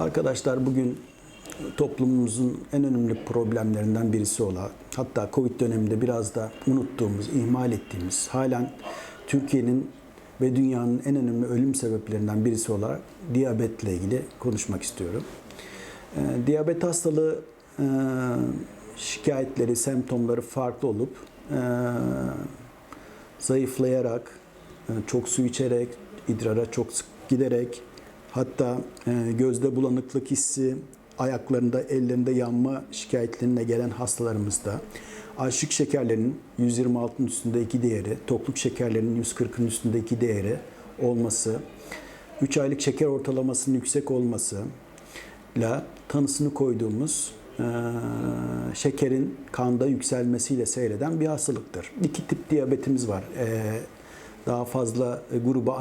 Arkadaşlar bugün toplumumuzun en önemli problemlerinden birisi olan, hatta Covid döneminde biraz da unuttuğumuz, ihmal ettiğimiz, halen Türkiye'nin ve dünyanın en önemli ölüm sebeplerinden birisi olarak diyabetle ilgili konuşmak istiyorum. Ee, diyabet hastalığı e, şikayetleri, semptomları farklı olup e, zayıflayarak, e, çok su içerek, idrara çok sık giderek, hatta e, gözde bulanıklık hissi, ayaklarında, ellerinde yanma şikayetlerine gelen hastalarımızda açlık şekerlerinin 126'ın üstünde iki değeri, tokluk şekerlerinin 140'ın üstünde iki değeri olması, 3 aylık şeker ortalamasının yüksek olması ile tanısını koyduğumuz e, şekerin kanda yükselmesiyle seyreden bir hastalıktır. İki tip diyabetimiz var. E, daha fazla gruba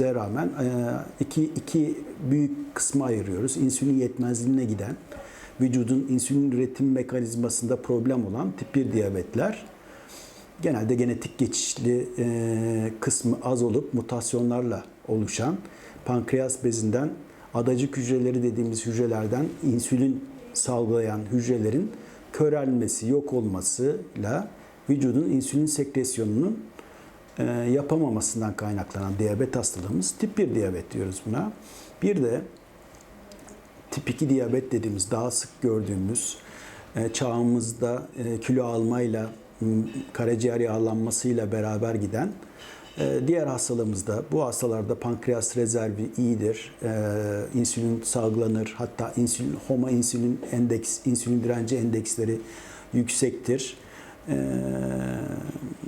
ayırabileceğimize rağmen e, iki, iki büyük kısma ayırıyoruz. İnsülin yetmezliğine giden, vücudun insülin üretim mekanizmasında problem olan tip 1 diyabetler. Genelde genetik geçişli e, kısmı az olup mutasyonlarla oluşan pankreas bezinden adacık hücreleri dediğimiz hücrelerden insülin salgılayan hücrelerin körelmesi, yok olmasıyla vücudun insülin sekresyonunun yapamamasından kaynaklanan diyabet hastalığımız tip 1 diyabet diyoruz buna. Bir de tip 2 diyabet dediğimiz daha sık gördüğümüz e, çağımızda e, kilo almayla karaciğer yağlanmasıyla beraber giden e, diğer hastalığımızda bu hastalarda pankreas rezervi iyidir. E, insülin salgılanır. Hatta insülin homa insülin endeks insülin direnci endeksleri yüksektir.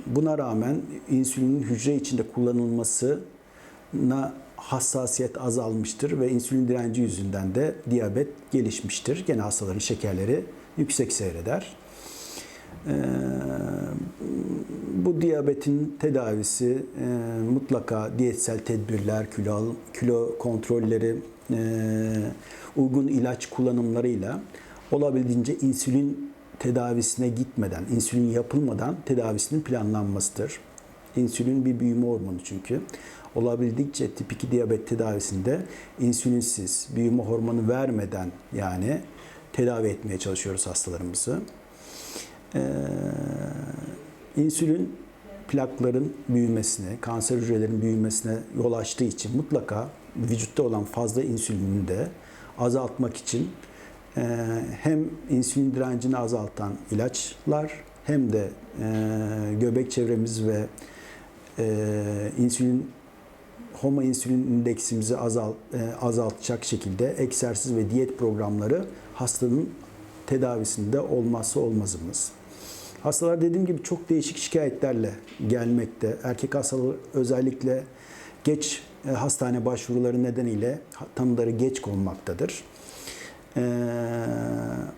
Buna rağmen insülinin hücre içinde kullanılmasına hassasiyet azalmıştır ve insülin direnci yüzünden de diyabet gelişmiştir. Gene hastaların şekerleri yüksek seyreder. Ee, bu diyabetin tedavisi e, mutlaka diyetsel tedbirler, kilo, kilo kontrolleri, e, uygun ilaç kullanımlarıyla olabildiğince insülin tedavisine gitmeden, insülin yapılmadan tedavisinin planlanmasıdır. İnsülin bir büyüme hormonu çünkü. Olabildiğince tip 2 diyabet tedavisinde insülinsiz, büyüme hormonu vermeden yani tedavi etmeye çalışıyoruz hastalarımızı. Ee, insülin plakların büyümesine, kanser hücrelerinin büyümesine yol açtığı için mutlaka vücutta olan fazla insülini de azaltmak için hem insülin direncini azaltan ilaçlar hem de e, göbek çevremiz ve e, insülin homo insülin indeksimizi azalt, e, azaltacak şekilde egzersiz ve diyet programları hastanın tedavisinde olmazsa olmazımız. Hastalar dediğim gibi çok değişik şikayetlerle gelmekte. Erkek hastalar özellikle geç hastane başvuruları nedeniyle tanıları geç konmaktadır. Ee,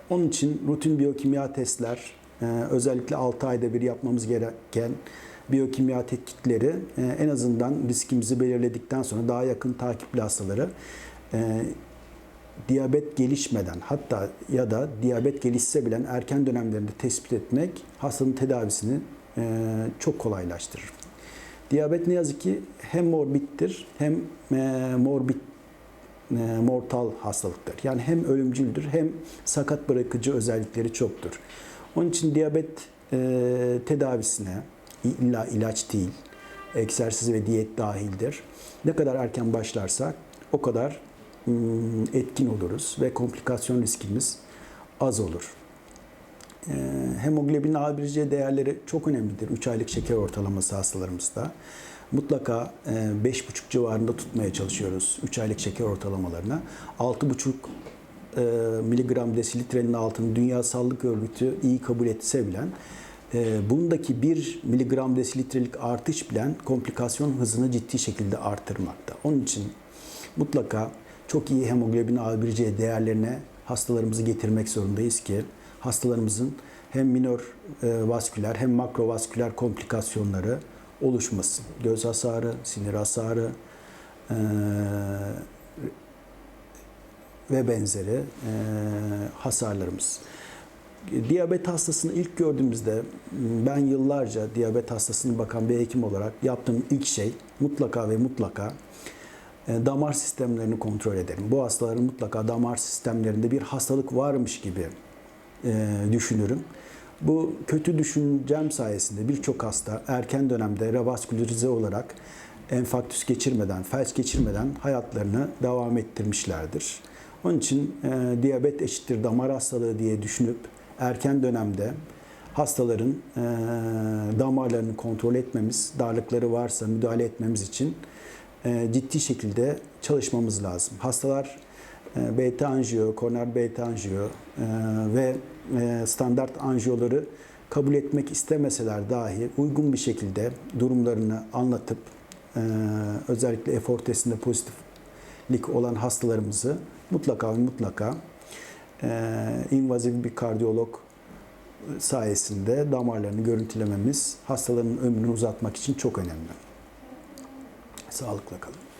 onun için rutin biyokimya testler, e, özellikle 6 ayda bir yapmamız gereken biyokimya tetkikleri e, en azından riskimizi belirledikten sonra daha yakın takipli hastaları e, diyabet gelişmeden hatta ya da diyabet gelişse bile erken dönemlerinde tespit etmek hastanın tedavisini çok kolaylaştırır. Diyabet ne yazık ki hem morbittir hem morbid e, mortal hastalıktır. Yani hem ölümcüldür hem sakat bırakıcı özellikleri çoktur. Onun için diyabet e, tedavisine illa ilaç değil, egzersiz ve diyet dahildir. Ne kadar erken başlarsak o kadar mm, etkin oluruz ve komplikasyon riskimiz az olur. E, Hemoglobin A1C değerleri çok önemlidir. 3 aylık şeker ortalaması hastalarımızda. Mutlaka e, 5,5 civarında tutmaya çalışıyoruz 3 aylık şeker ortalamalarına. 6,5 e, miligram desilitrenin altını Dünya Sağlık Örgütü iyi kabul etse bilen e, bundaki 1 miligram desilitrelik artış bilen komplikasyon hızını ciddi şekilde artırmakta. Onun için mutlaka çok iyi hemoglobin A1C değerlerine hastalarımızı getirmek zorundayız ki hastalarımızın hem minor e, vasküler hem makrovasküler komplikasyonları oluşmasın. Göz hasarı, sinir hasarı e, ve benzeri e, hasarlarımız. Diyabet hastasını ilk gördüğümüzde ben yıllarca diyabet hastasını bakan bir hekim olarak yaptığım ilk şey mutlaka ve mutlaka damar sistemlerini kontrol ederim. Bu hastaların mutlaka damar sistemlerinde bir hastalık varmış gibi düşünürüm. Bu kötü düşüncem sayesinde birçok hasta erken dönemde revaskülerize olarak enfarktüs geçirmeden, felç geçirmeden hayatlarını devam ettirmişlerdir. Onun için e, diyabet eşittir damar hastalığı diye düşünüp erken dönemde hastaların e, damarlarını kontrol etmemiz, darlıkları varsa müdahale etmemiz için e, ciddi şekilde çalışmamız lazım. Hastalar beta anjiyo, koroner beta anjiyo e, ve e, standart anjiyoları kabul etmek istemeseler dahi uygun bir şekilde durumlarını anlatıp e, özellikle efor testinde pozitiflik olan hastalarımızı mutlaka ve mutlaka invazif bir kardiyolog sayesinde damarlarını görüntülememiz hastaların ömrünü uzatmak için çok önemli. Sağlıkla kalın.